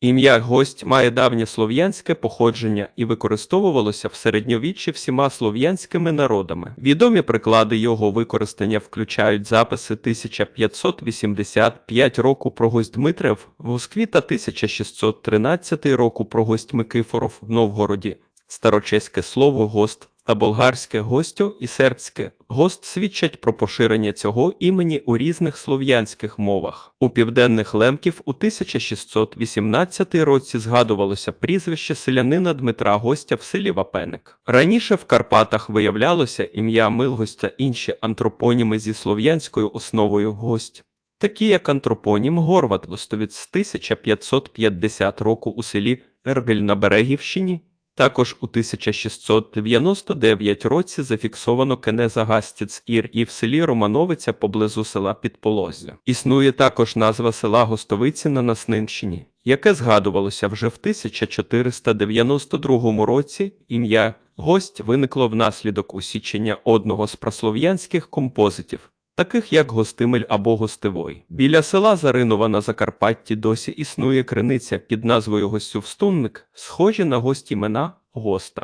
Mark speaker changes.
Speaker 1: Ім'я гость має давнє слов'янське походження і використовувалося в середньовіччі всіма слов'янськими народами. Відомі приклади його використання включають записи 1585 року про гость Дмитрев в Москві та 1613 року про гость Микифоров в Новгороді. Старочеське слово гост та болгарське гостьо і сербське гост свідчать про поширення цього імені у різних слов'янських мовах. У південних лемків у 1618 році згадувалося прізвище селянина Дмитра Гостя в селі Вапеник. Раніше в Карпатах виявлялося ім'я Милгость та інші антропоніми зі слов'янською основою гость. Такі як антропонім Горват Лостовіць з 1550 року у селі Ергель на Берегівщині, також у 1699 році зафіксовано Кенеза Гастіц Ір і в селі Романовиця поблизу села Підполозя. Існує також назва села Гостовиці на Наснинщині, яке згадувалося вже в 1492 році. Ім'я гость виникло внаслідок усічення одного з прослов'янських композитів. Таких як Гостимель або Гостевой. Біля села Заринова на Закарпатті досі існує криниця під назвою Гостювстунник, схожі на гості імена Госта.